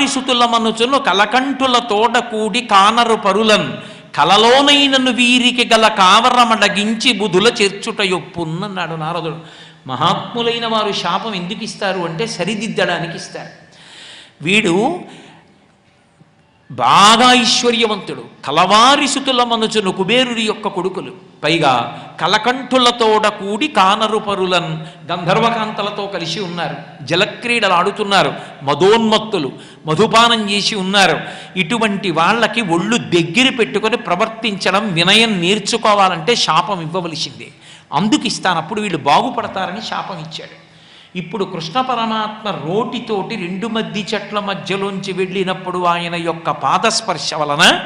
కలవారిసుతుల మనుచును కలకంఠుల తోడ కూడి కానరు పరులన్. కలలోనైనను వీరికి గల కావరమడగించి బుధుల చేర్చుట యొప్పున్నన్నాడు నారదుడు. మహాత్ములైన వారు శాపం ఎందుకు ఇస్తారు అంటే సరిదిద్దడానికి ఇస్తారు. వీడు బాగా ఐశ్వర్యవంతుడు కలవారిసుతుల మనుచును కుబేరుడి యొక్క కొడుకులు. పైగా కలకంఠులతోడ కూడి కానరు పరులన్ గంధర్వకాంతలతో కలిసి ఉన్నారు. జలక్రీడలు ఆడుతున్నారు. మదోన్మత్తులు మధుపానం చేసి ఉన్నారు. ఇటువంటి వాళ్ళకి ఒళ్ళు దగ్గర పెట్టుకొని ప్రవర్తించడం వినయం నేర్చుకోవాలంటే శాపం ఇవ్వవలసిందే. అందుకు ఇస్తానప్పుడు వీళ్ళు బాగుపడతారని శాపం ఇచ్చాడు. ఇప్పుడు కృష్ణ పరమాత్మ రోటితోటి రెండు మద్ది చెట్ల మధ్యలోంచి వెళ్ళినప్పుడు ఆయన యొక్క పాదస్పర్శ వలన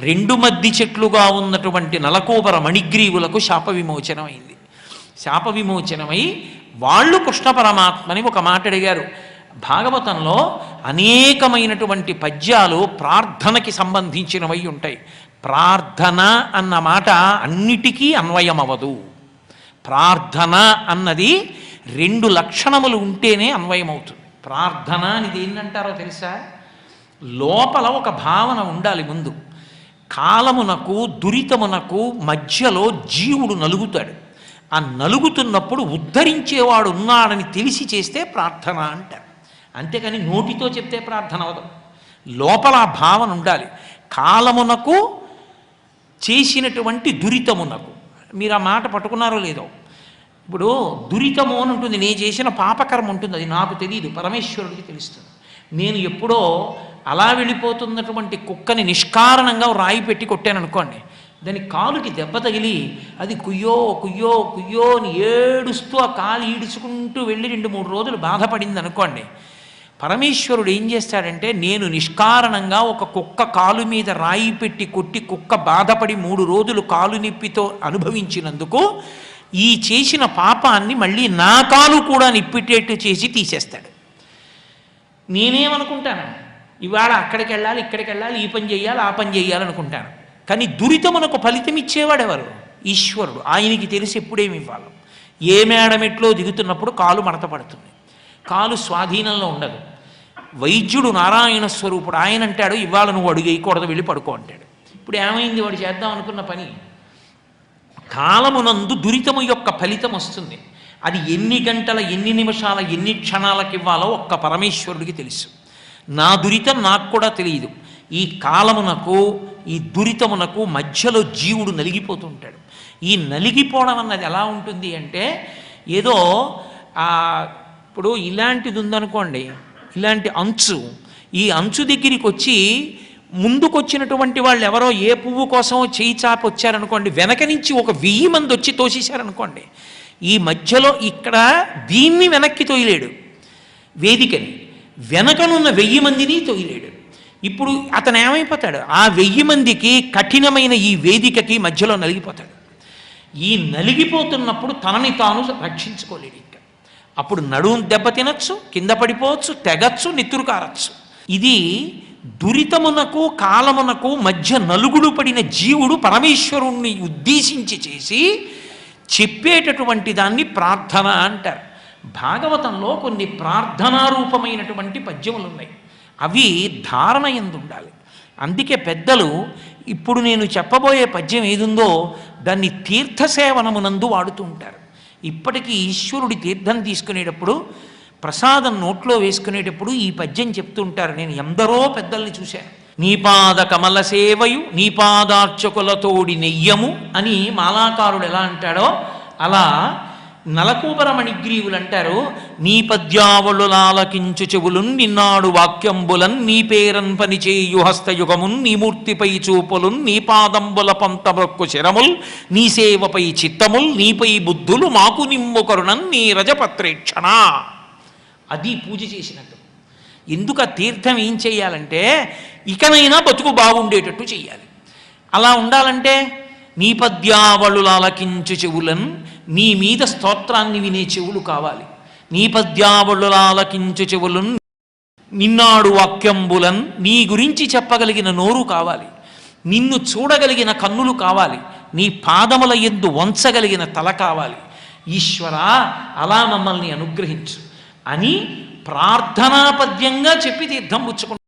రెండు మద్ది చెట్లుగా ఉన్నటువంటి నలకోబర మణిగ్రీవులకు శాప విమోచనమైంది. శాప విమోచనమై వాళ్ళు కృష్ణ పరమాత్మని ఒక మాట అడిగారు. భాగవతంలో అనేకమైనటువంటి పద్యాలు ప్రార్థనకి సంబంధించినవై ఉంటాయి. ప్రార్థన అన్న మాట అన్నిటికీ అన్వయమవదు ప్రార్థన అన్నది రెండు లక్షణములు ఉంటేనే అన్వయమవుతుంది. ప్రార్థన అనేది ఏంటంటారో తెలుసా? లోపల ఒక భావన ఉండాలి ముందు. కాలమునకు దురితమునకు మధ్యలో జీవుడు నలుగుతాడు. ఆ నలుగుతున్నప్పుడు ఉద్ధరించేవాడు ఉన్నాడని తెలిసి చేస్తే ప్రార్థన అంటారు. అంతేకాని నోటితో చెప్తే ప్రార్థన అవదు లోపల ఆ భావన ఉండాలి. కాలమునకు చేసినటువంటి దురితమునకు. మీరు ఆ మాట పట్టుకున్నారో లేదో? ఇప్పుడు దురితము అని ఉంటుంది నేను చేసిన పాపకర్మ ఉంటుంది అది నాకు తెలియదు పరమేశ్వరుడికి తెలుస్తుంది. నేను ఎప్పుడో అలా వెళ్ళిపోతున్నటువంటి కుక్కని నిష్కారణంగా రాయి పెట్టి కొట్టాను అనుకోండి దాని కాలుకి దెబ్బ తగిలి అది కుయ్యో కుయ్యో కుయ్యో అని ఏడుస్తూ ఆ కాలు ఈడుచుకుంటూ వెళ్ళి రెండు మూడు రోజులు బాధపడింది అనుకోండి పరమేశ్వరుడు ఏం చేస్తాడంటే నేను నిష్కారణంగా ఒక కుక్క కాలు మీద రాయి పెట్టి కొట్టి కుక్క బాధపడి మూడు రోజులు కాలు నిప్పితో అనుభవించినందుకు ఈ చేసిన పాపాన్ని మళ్ళీ నా కాలు కూడా నిప్పిటేట్టు చేసి తీసేస్తాడు. నేనేమనుకుంటాను? ఇవాళ అక్కడికి వెళ్ళాలి ఇక్కడికి వెళ్ళాలి ఈ పని చేయాలి ఆ పని చేయాలి అనుకుంటాను. కానీ దురితమునకు ఫలితం ఇచ్చేవాడు ఎవరు ఈశ్వరుడు. ఆయనకి తెలిసి ఎప్పుడేమి ఇవ్వాలి? ఏ మేడమెట్లో దిగుతున్నప్పుడు కాలు మడత పడుతుంది. కాలు స్వాధీనంలో ఉండదు. వైద్యుడు నారాయణ స్వరూపుడు. ఆయన అంటాడు ఇవాళ నువ్వు అడుగు వేయకూడదు వెళ్ళి పడుకో అంటాడు. ఇప్పుడు ఏమైంది? వాడు చేద్దాం అనుకున్న పని కాలమునందు దురితము యొక్క ఫలితం వస్తుంది. అది ఎన్ని గంటల ఎన్ని నిమిషాల ఎన్ని క్షణాలకు ఇవ్వాలో ఒక్క పరమేశ్వరుడికి తెలుసు. నా దురితం నాకు కూడా తెలియదు. ఈ కాలమునకు ఈ దురితమునకు మధ్యలో జీవుడు నలిగిపోతుంటాడు. ఈ నలిగిపోవడం అన్నది ఎలా ఉంటుంది అంటే ఏదో ఇప్పుడు ఇలాంటిది ఉందనుకోండి ఇలాంటి అంచు ఈ అంచు దగ్గరికి వచ్చి ముందుకొచ్చినటువంటి వాళ్ళు ఎవరో ఏ పువ్వు కోసం చేయి చాపి వచ్చారనుకోండి వెనక నుంచి ఒక వెయ్యి మంది వచ్చి తోసేశారనుకోండి ఈ మధ్యలో ఇక్కడ దీన్ని వెనక్కి తోయలేడు. వేదికని. వెనకనున్న వెయ్యి మందిని తోయలేడు. ఇప్పుడు అతను ఏమైపోతాడు? ఆ వెయ్యి మందికి కఠినమైన ఈ వేదికకి మధ్యలో నలిగిపోతాడు. ఈ నలిగిపోతున్నప్పుడు తనని తాను రక్షించుకోలేడు ఇంకా. అప్పుడు నడుము దెబ్బ తినచ్చు కింద పడిపోవచ్చు తెగచ్చు నిత్తురు కారచ్చు. ఇది దురితమునకు కాలమునకు మధ్య నలుగుడు పడిన జీవుడు పరమేశ్వరుణ్ణి ఉద్దేశించి చేసి చెప్పేటటువంటి దాన్ని ప్రార్థన అంటారు. భాగవతంలో కొన్ని ప్రార్థనారూపమైనటువంటి పద్యములు ఉన్నాయి. అవి ధారణ ఎందుండాలి? అందుకే పెద్దలు ఇప్పుడు నేను చెప్పబోయే పద్యం ఏదుందో దాన్ని తీర్థసేవనమునందు వాడుతూ ఉంటారు. ఇప్పటికీ ఈశ్వరుడి తీర్థం తీసుకునేటప్పుడు ప్రసాదం నోట్లో వేసుకునేటప్పుడు ఈ పద్యం చెప్తుంటారు నేను ఎందరో పెద్దల్ని చూశాను. నీపాద కమల సేవయు నీపాదార్చకులతోడి నెయ్యము అని మాలాకారుడు ఎలా అంటాడో అలా నలకూబర మణిగ్రీవులు అంటారు. నీ పద్యావళు లాలకించు చెవులున్ నిన్నాడు వాక్యంబులన్ నీ పేరన్ పనిచేయు హస్తయుగమున్ నీ మూర్తిపై చూపులున్ నీ పాదంబుల పంతమొక్కు శరముల్ నీ సేవపై చిత్తముల్ నీపై బుద్ధులు మాకు నిమ్ము కరుణన్ నీ రజపత్రేక్షణ. అది పూజ చేసినట్టు. ఎందుకు ఆ తీర్థం ఏం చేయాలంటే ఇకనైనా బతుకు బాగుండేటట్టు చేయాలి అలా ఉండాలంటే నీ పద్యావళులాలకించు చెవులను నీ మీద స్తోత్రాన్ని వినే చెవులు కావాలి. నీ పద్యావళులాలకించు చెవులను నిన్నాడు వాక్యంబులన్ నీ గురించి చెప్పగలిగిన నోరు కావాలి. నిన్ను చూడగలిగిన కన్నులు కావాలి. నీ పాదముల ఎందు వంచగలిగిన తల కావాలి. ఈశ్వర అలా మమ్మల్ని అనుగ్రహించు. అని ప్రార్థనాపద్యంగా చెప్పి తీర్థం పుచ్చుకుంటారు